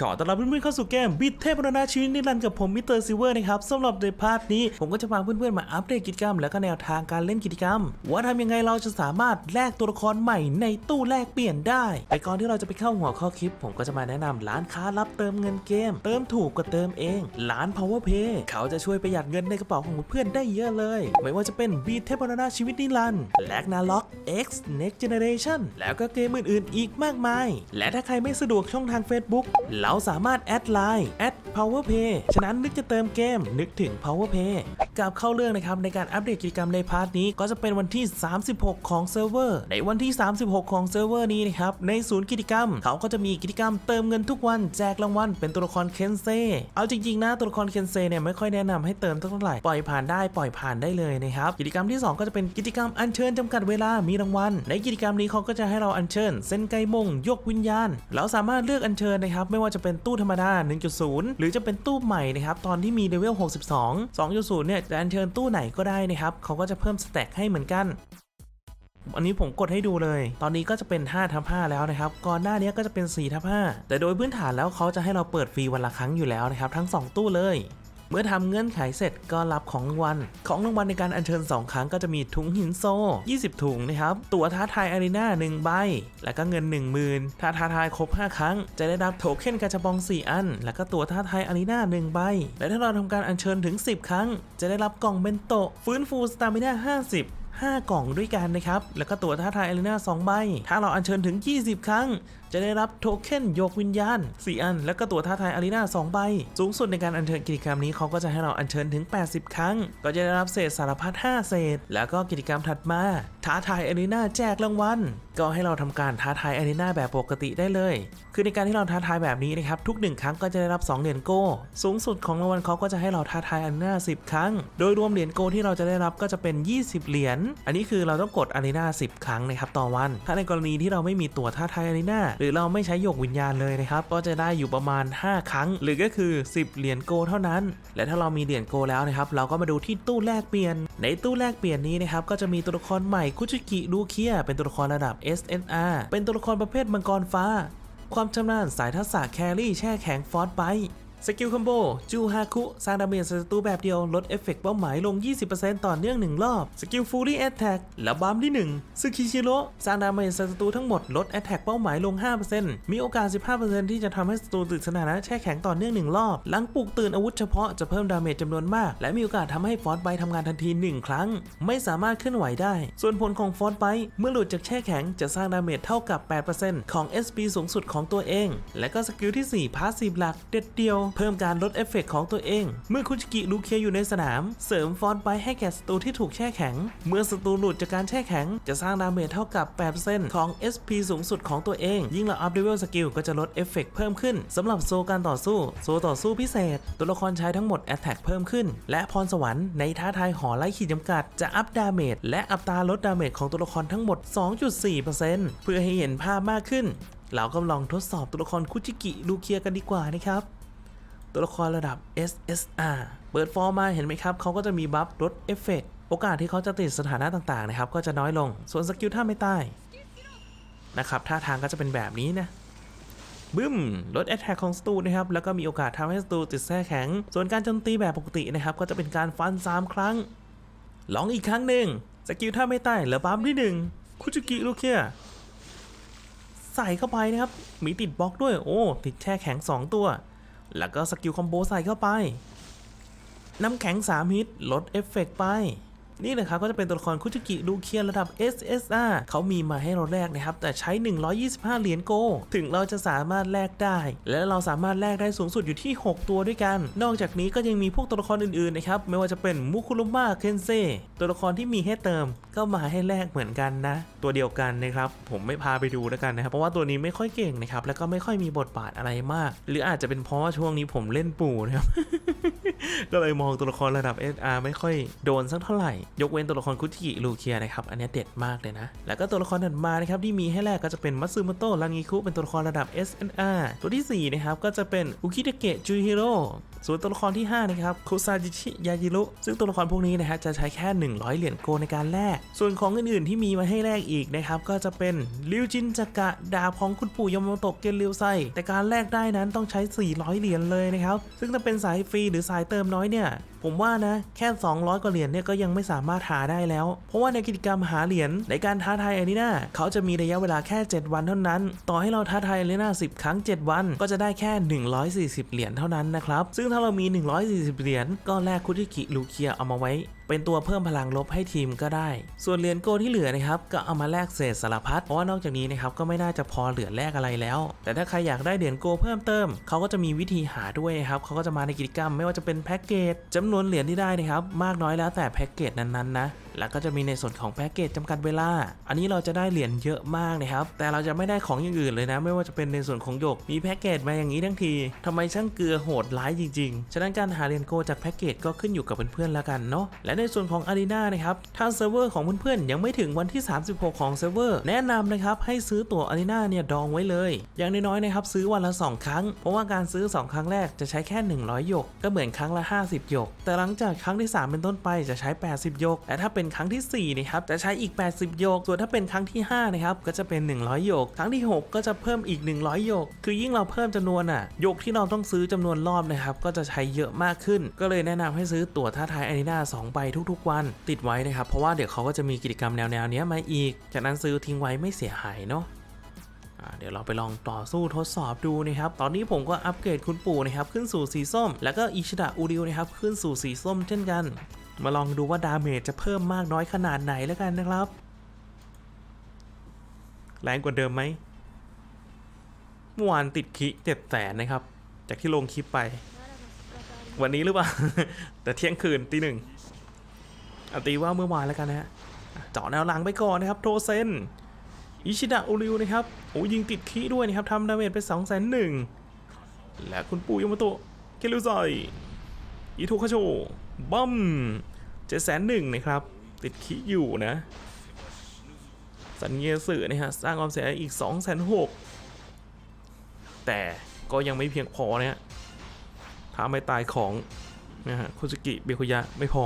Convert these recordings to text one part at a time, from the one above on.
ขอต้อนรับเพื่อนๆเข้าสู่เกมบิดเทพพัฒนาชีวิตนิรันดร์กับผมมิสเตอร์ซิเวอร์นะครับสำหรับในพาร์ทนี้ผมก็จะพาเพื่อนๆมาอัปเดตกิจกรรม และก็แนวทางการเล่นกิจกรรม ว่าทำยังไงเราจะสามารถแลกตัวละครใหม่ในตู้แลกเปลี่ยนได้แต่ก่อนที่เราจะไปเข้าหัวข้อคลิป ผมก็จะมาแนะนำร้านค้ารับเติมเงินเกม เติมถูกกว่าเติมเอง ร้าน Power Pay เขาจะช่วยประหยัดเงินในกระเป๋าของเพื่อนได้เยอะเลย ไม่ว่าจะเป็นบีเทพพัฒนาชีวิตนิรันดร์แลกนาล็อก X Next Generation แล้วก็เกมอื่นๆ อีกมากมาย และถ้าใครไม่สะดวกช่องทาง Facebook เราสามารถแอดไลน์แอด powerpay ฉะนั้นนึกจะเติมเกม นึกถึง powerpay กับเข้าเรื่องนะครับในการอัปเดตกิจกรรมในพาร์ทนี้ก็จะเป็นวันที่ 36 ของเซิร์ฟเวอร์ในวันที่ 36 ของเซิร์ฟเวอร์นี้นะครับในศูนย์กิจกรรม เขาก็จะมีกิจกรรมเติมเงินทุกวันแจกรางวัลเป็นตัวละครเคนเซเอาจริงๆนะตัวละครเคนเซเนี่ยไม่ค่อยแนะนำให้เติมเท่าไหร่ปล่อยผ่านได้ปล่อยผ่านได้เลยนะครับกิจกรรมที่ 2 ก็จะเป็นกิจกรรมอัญเชิญจำกัดเวลามีรางวัลในกิจกรรมนี้เขาก็จะให้เราอัญเชิญ เส้นไกมงยกวิญญาณ เราสามารถเลือกอัญเชิญนะครับไม่ว่าจะเป็นตู้ธรรมดา 1.0 หรือจะเป็นตู้ใหม่นะครับตอนที่มีเลเวล 62 2.0 เนี่ยจะอัญเชิญตู้ไหนก็ได้นะครับเขาก็จะเพิ่มสแต็กให้เหมือนกันอันนี้ผมกดให้ดูเลย ตอนนี้ก็จะเป็น5ทับ5แล้วนะครับ ก่อนหน้านี้ก็จะเป็น4ทับ5แต่โดยพื้นฐานแล้วเขาจะให้เราเปิดฟรีวันละครั้งอยู่แล้วนะครับ ทั้ง 2 ตู้เลย มื่อทำเงื่อนไขเสร็จก็รับของรางวัล ของรางวัลในการอัญเชิญ 2 ครั้งก็จะมีถุงหินโซ20 ถุงนะครับ ตั๋วท้าทายอารีนา1ใบ แล้วก็เงิน 10,000 ถ้าท้าทายครบ 5 ครั้ง จะได้รับโถเค็นกาชาบอง 4 อัน แล้วก็ตั๋วท้าทายอารีนา1ใบ และถ้าเราทำการอัญเชิญถึง 10 ครั้ง จะได้รับกล่องเบนโตะฟื้นฟูสตามิน่า50 5 กล่องด้วยกันนะครับ แล้วก็ตั๋วท้าทายอารีนา2ใบ ถ้าเราอัญเชิญถึง 20 ครั้ง จะได้รับโทเค็นโยกวิญญาณ 4 อัน แล้วก็ตั๋วท้าทายอารีนา2ใบ สูงสุดในการอัญเชิญกิจกรรมนี้เขาก็จะให้เราอัญเชิญถึง 80 ครั้ง ก็จะได้รับเศษสารพัด5เศษ แล้วก็กิจกรรมถัดมา ท้าทายอารีนาแจกรางวัลก็ให้เราทำการท้าทายอารีนาแบบปกติได้เลย คือในการที่เราท้าทายแบบนี้นะครับทุก 1 ครั้งก็จะได้รับ 2 เหรียญโก้ สูงสุดของรางวัลเขาก็จะให้เราท้าทายอารีนา10 ครั้ง โดยรวมเหรียญโก้ที่เราจะได้รับก็จะเป็น 20 เหรียญอันนี้คือเราต้องกดอารีนา10 ครั้งนะครับต่อวัน ถ้าในกรณีที่เราไม่มีตั๋วท้าทายอารีนาหรือเราไม่ใช้หยกวิญญาณเลยนะครับก็จะได้อยู่ประมาณ 5 ครั้ง หรือก็คือ 10 เหรียญโก้เท่านั้น และถ้าเรามีเหรียญโก้แล้วนะครับเราก็มาดูที่ตู้แลกเปลี่ยน ในตู้แลกเปลี่ยนนี้นะครับก็จะมีตัวละครใหม่คุชิกิลูเคียเป็นตัวละครระดับ SNR เป็นตัวละครประเภทมังกรฟ้า ความชำนาญสายทักษะแครี่แช่แข็งฟอสไบ สกิลคอมโบจูฮาคุสร้างดาเมจศัตรูแบบเดียว ลดเอฟเฟกต์เป้าหมายลง 20%ต่อเนื่อง 1 รอบ สกิลฟูรี่แอตแทกและบัมที่1ซึคิชิโร่สร้างดาเมจศัตรูทั้งหมด ลดแอตแทกเป้าหมายลง 5%มีโอกาส 15%ที่จะทำให้ศัตรูติดสถานะแช่แข็งต่อเนื่อง 1 รอบ หลังปลุกตื่นอาวุธเฉพาะจะเพิ่มดาเมจจำนวนมาก และมีโอกาสทำให้ฟอสไบทำงานทันที 1 ครั้ง ไม่สามารถเคลื่อนไหวได้ ส่วนผลของฟอสไบเมื่อหลุดจากแช่แข็งจะสร้างดาเมจเท่ากับ 8%ของ SP สูงสุดของตัวเอง และก็สกิลที่ 4พาสซีฟหลักเด็ดเดียวเพิ่มการลดเอฟเฟกต์ของตัวเอง เมื่อคุชิกิลูเคียอยู่ในสนาม เสริมฟอนต์ไปให้แก่ศัตรูที่ถูกแช่แข็ง เมื่อศัตรูหลุดจากการแช่แข็ง จะสร้างดาเมจเท่ากับ8%ของ SP สูงสุดของตัวเอง ยิ่งเราอัพเลเวลสกิลก็จะลดเอฟเฟกต์เพิ่มขึ้นสำหรับโซการต่อสู้ โซต่อสู้พิเศษ ตัวละครใช้ทั้งหมดแอตแทกเพิ่มขึ้น และพรสวรรค์ในท้าทายหอไล่ขีดจำกัด จะอัพดาเมจและอัตราลดดาเมจของตัวละครทั้งหมด 2.4%เพื่อให้เห็นภาพมากขึ้นเราก็ลองทดสอบตัวละครคุชิกิลูเคียกันดีกว่านะครับ ตัวละครระดับ SSR เปิดฟอร์มมาเห็นไหมครับเขาก็จะมีบัฟลดเอฟเฟกต์โอกาสที่เขาจะติดสถานะต่างๆนะครับก็จะน้อยลง ส่วนสกิลท่าไม่ตายนะครับท่าทางก็จะเป็นแบบนี้นะบึ้มลดแอ t แทกของสตูนะครับ แล้วก็มีโอกาสทำให้สตูติดแท้แข็ง ส่วนการโจมตีแบบปกตินะครับ ก็จะเป็นการฟัน 3 ครั้ง ลองอีกครั้งหนึ่งสกิลท่าไม่ตายเหลือบัมที่ 1 คุจิกิลูกเคียใส่เข้าไปนะครับ มีติดบล็อกด้วย โอ้ ติดแช่แข็ง 2 ตัว แล้วก็สกิลคอมโบใส่เข้าไป น้ำแข็ง3ฮิตลดเอฟเฟกต์ไป นี่นะครับก็จะเป็นตัวละครคุชิกิลูเคียนระดับ SSR เขามีมาให้เราแลกนะครับ แต่ใช้ 125 เหรียญโก ถึงเราจะสามารถแลกได้ และเราสามารถแลกได้สูงสุดอยู่ที่ 6 ตัวด้วยกัน นอกจากนี้ก็ยังมีพวกตัวละครอื่นๆนะครับ ไม่ว่าจะเป็นมุคุรุมะเคนเซตัวละครที่มีให้เติมก็มาให้แลกเหมือนกันนะ ตัวเดียวกันนะครับ ผมไม่พาไปดูแล้วกันนะครับ เพราะว่าตัวนี้ไม่ค่อยเก่งนะครับ แล้วก็ไม่ค่อยมีบทบาทอะไรมาก หรืออาจจะเป็นเพราะว่าช่วงนี้ผมเล่นปู่นะครับก็เลยมองตัวละครระดับ SR ไม่ค่อยโดนสักเท่าไหร่ยกเว้นตัวละครคุจิลูเคียนะครับอันนี้เด็ดมากเลยนะ แล้วก็ตัวละครถัดมานะครับที่มีให้แลกก็จะเป็นมัตสึโมโตะรังงิคุเป็นตัวละครระดับ SNR ตัวทีสี่ 4 นะครับก็จะเป็นอุคิเดเกะจูฮิโร่ส่วนตัวละครที่ 5 นะครับคุซาจิชิยาจิรุซึ่งตัวละครพวกนี้นะฮะจะใช้แค่ 100 เหรียญโกในการแลกส่วนของอื่นๆที่มีมาให้แลกอีกนะครับก็จะเป็นริวจินจักะดาบของคุณปู่ยมโมโตะเกนริวไซแต่การแลกได้นั้นต้องใช้ 400 เหรียญเลยนะครับซึ่งถ้าเป็นสายฟรีหรือสายเติมน้อยเนี่ย ผมว่านะแค่ 200 กว่าเหรียญเนี่ยก็ยังไม่สามารถหาได้แล้ว เพราะว่าในกิจกรรมหาเหรียญในการท้าทายอารีนาเขาจะมีระยะเวลาแค่ 7 วันเท่านั้น ต่อให้เราท้าทายอารีนา10 ครั้ง 7 วัน ก็จะได้แค่ 140 เหรียญเท่านั้นนะครับ ซึ่งถ้าเรามี 140 เหรียญก็แลกคุชิกิลูเคียเอามาไว้เป็นตัวเพิ่มพลังลบให้ทีมก็ได้ ส่วนเหรียญโกที่เหลือนะครับก็เอามาแลกเศษสารพัดเพราะว่านอกจากนี้นะครับก็ไม่น่าจะพอเหลือแลกอะไรแล้ว แต่ถ้าใครอยากได้เหรียญโกเพิ่มเติมเขาก็จะมีวิธีหาด้วยครับเขาก็จะมาในกิจกรรม ไม่ว่าจะเป็นแพ็กเกจจำนวนเหรียญที่ได้นะครับมากน้อยแล้วแต่แพ็กเกจนั้นๆนะ แล้วก็จะมีในส่วนของแพ็กเกจจำกัดเวลา อันนี้เราจะได้เหรียญเยอะมากนะครับ แต่เราจะไม่ได้ของอย่างอื่นเลยนะ ไม่ว่าจะเป็นในส่วนของหยก มีแพ็กเกจมาอย่างนี้ทั้งทีทำไมช่างเกลือโหดร้ายจริงๆ ฉะนั้นการหาเหรียญโกจากแพ็กเกจก็ขึ้นอยู่กับเพื่อนๆแล้วกันเนาะ และในส่วนของอารีนานะครับถ้าเซิร์ฟเวอร์ของเพื่อนๆยังไม่ถึงวันที่ 36 ของเซิร์ฟเวอร์แนะนำนะครับให้ซื้อตั๋วอารีนาเนี่ยดองไว้เลย อย่างน้อยๆนะครับซื้อวันละ 2 ครั้ง เพราะว่าการซื้อ 2 ครั้งแรกจะใช้แค่ 100 หยก ก็เหมือนครั้งละ 50 หยก แต่หลังจากครั้งที่ 3 เป็นต้นไปจะใช้ 80 หยกและถ้าเป็นครั้งทีสี่ 4 นะครับ จะใช้อีก 80หยก ส่วนถ้าเป็นครั้งที่ 5 นะครับ ก็จะเป็น 100หยก ครั้งที่ 6 ก็จะเพิ่มอีก 100หยก คือยิ่งเราเพิ่มจำนวนอะหยกที่เราต้องซื้อจำนวนรอบนะครับ ก็จะใช้เยอะมากขึ้น ก็เลยแนะนำให้ซื้อตั๋วท้าทายอารีนา2ใบทุกๆ วัน ติดไว้นะครับ เพราะว่าเดี๋ยวเขาก็จะมีกิจกรรมแนวๆนี้มาอีก จากนั้นซื้อทิ้งไว้ไม่เสียหายเนาะเดี๋ยวเราไปลองต่อสู้ทดสอบดูนะครับ ตอนนี้ผมก็อัปเกรดคุณปู่นะครับ ขึ้นสู่สีส้ม แล้วก็อิชิดะอูริวนะครับ ขึ้นสู่สีส้มเช่นกัน มาลองดูว่าดาเมจจะเพิ่มมากน้อยขนาดไหนแล้วกันนะครับ แรงกว่าเดิมไหมเมื่อวานติดคิเจ็ดแสนนะครับ จากที่ลงคลิปไป วันนี้หรือเปล่า แต่เที่ยงคืนตีหนึ่งเอาตีว่าเมื่อวานแล้วกันนะฮะเจาะแนวหลังไปก่อนนะครับโทเซนอิชิดะอุริวนะครับโอ้ยิงติดคีด้วยนะครับทำดาเมจไป2องแสนหนึ่งและคุณปู่ยมโตะเกลิวไซอิโทคาโช บัมเจ็ดแสนหนึ่งนะครับ ติดคีอยู่นะ สัญญาสื่อนะฮะสร้างความเสียหายอีก2องแสนหกแต่ก็ยังไม่เพียงพอนะฮะถ้าไม่ตายของนะฮะโคจิกิเบคุยะไม่พอ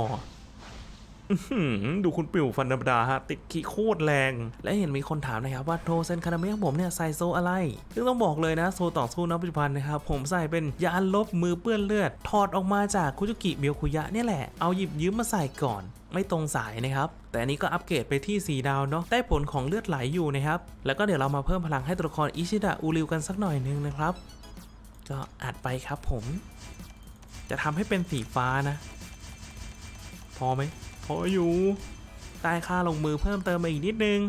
ดูคุณปิ่วฟันธรรมดาฮะติดขี้โคตรแรง และเห็นมีคนถามนะครับว่าโทเซนคานาเมะของผมเนี่ยใส่โซอะไร ซึ่งต้องบอกเลยนะโซต่อสู้ณปัจจุบันนะครับผมใส่เป็นยานลบมือเปื้อนเลือด ถอดออกมาจากคุจุกิเบียวคุยะเนี่ยแหละเอาหยิบยืมมาใส่ก่อนไม่ตรงสายนะครับ แต่อันนี้ก็อัปเกรดไปที่ 4 ดาวเนาะ ได้ผลของเลือดไหลอยู่นะครับ แล้วก็เดี๋ยวเรามาเพิ่มพลังให้ตัวละครอิชิดะอูริวกันสักหน่อยนึงนะครับ ก็อัดไปครับผม จะทำให้เป็นสีฟ้านะ พอไหม พออยู่ได้ค่าลงมือเพิ่มเติมมาอีกนิดนึง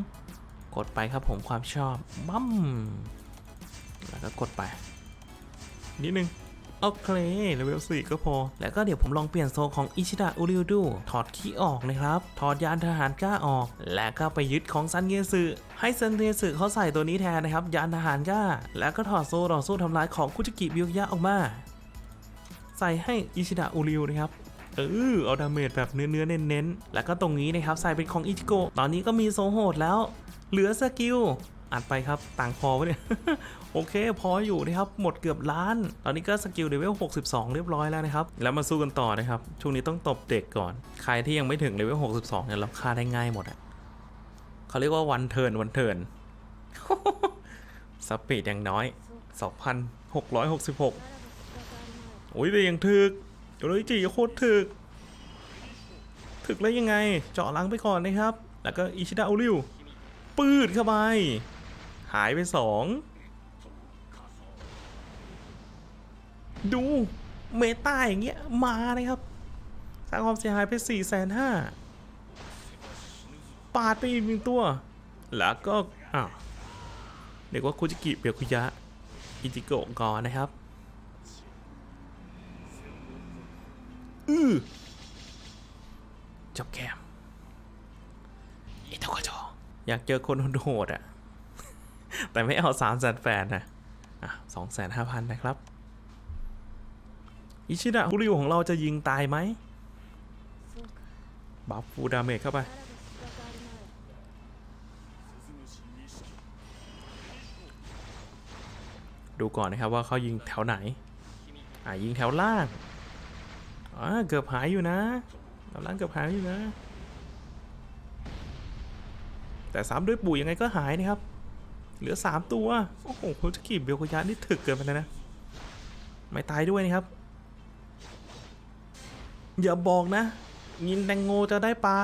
กดไปครับผมความชอบบั้มแล้วก็กดไป นิดนึงโอเคเลเวล4ก็พอ แล้วก็เดี๋ยวผมลองเปลี่ยนโซของอิชิดะอุริวดู ถอดคีย์ออกนะครับ ถอดยานทหารกล้าออก และก็ไปยึดของซันเงสึให้ซันเงสึเขาใส่ตัวนี้แทนนะครับ ยานทหารกล้า แล้วก็ถอดโซลต่อสู้ทำลายของคุจิกิบิวยะออกมา ใส่ให้อิชิดะอุริวนะครับ ออเอาดาเมจแบบเนื้อเนื้อๆเน้นๆ แล้วก็ตรงนี้นะครับใส่เป็นของอิจิโกะตอนนี้ก็มีโซโหดแล้ว เหลือสกิลอัดไปครับต่างพอปะเนี่ยโอเค พออยู่นะครับ หมดเกือบล้าน ตอนนี้ก็สกิลเลเวล 62 เรียบร้อยแล้วนะครับ แล้วมาสู้กันต่อนะครับ ช่วงนี้ต้องตบเด็กก่อน ใครที่ยังไม่ถึงเลเวล 62 เนี่ยเราฆ่าได้ง่ายหมดอะเขาเรียกว่าวันเทินวันเทินสปีดอย่างน้อย 2,666โอ้ยแต่ยังถึก โยนจีโคตรถึก ถึกแล้วยังไง เจาะลังไปก่อนนะครับ แล้วก็อิชิดะโอริวปืดเข้าไป หายไปสองดูเมตาอย่างเงี้ยมาเลยครับสร้างความเสียหายไป4ี่แสนห้าปาดไปอีกหนึ่งตัว แล้วก็อ้าวเรียกว่าคุจิกิเปียคุยะ อิจิโกะก่อนนะครับ อือจบแกมอิโตโกโจอยากเจอคนโหดๆอะ แต่ไม่เอาสามแสนแปดนะอะสองแสนห้าพันนะครับ อิชิดะบุริวของเราจะยิงตายไหมบัฟฟูดาเมจเข้าไปดูก่อนนะครับว่าเขายิงแถวไหน อ่ายิงแถวล่าง อ่าเกือบหายอยู่นะแถวล่างเกือบหายอยู่นะ แต่ซ้ำด้วยปู่ยังไงก็หายนะครับ เหลือสามตัว โอ้โหโคจกิเบลโคยานี่ถึกเกินไปแล้วนะ ไม่ตายด้วยนะครับ อย่าบอกนะ ยินแตงโงจะได้ปลา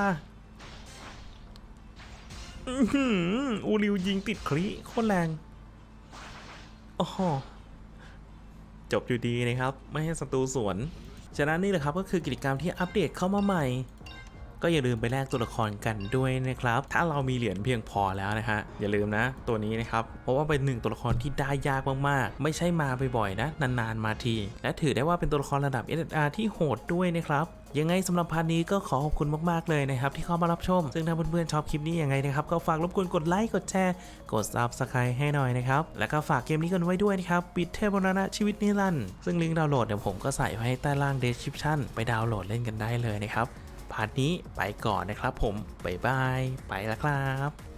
อือฮืมอูริวยิงติดคลีโคตรแรงโอ้โหจบอยู่ดีนะครับ ไม่ให้ศัตรูสวน ฉะนั้นนี่แหละครับก็คือกิจกรรมที่อัปเดตเข้ามาใหม่ ก็อย่าลืมไปแลกตัวละครกันด้วยนะครับ ถ้าเรามีเหรียญเพียงพอแล้วนะฮะอย่าลืมนะ ตัวนี้นะครับเพราะว่าเป็นหนึ่งตัวละครที่ได้ยากมากๆ ไม่ใช่มาบ่อยๆนะนานๆมาที และถือได้ว่าเป็นตัวละครระดับ SSR ที่โหดด้วยนะครับ ยังไงสำหรับพาร์ทนี้ก็ขอขอบคุณมากๆเลยนะครับที่เข้ามารับชม ซึ่งถ้าเพื่อนๆชอบคลิปนี้ยังไงนะครับก็ฝากรบกวนกดไลค์กดแชร์กด Subscribe ให้หน่อยนะครับแล้วก็ฝากเกมนี้กันไว้ด้วยนะครับปิดเทพบรณะชีวิตนิรันดร์ซึ่งลิงก์ดาวน์โหลดเดี๋ยวผมก็ใส่ไว้ให้ใต้ล่าง description ไปดาวน์โหลดเล่นกันได้เลยนะครับพาร์ทนี้ไปก่อนนะครับผมบ๊ายบายไปแล้วครับ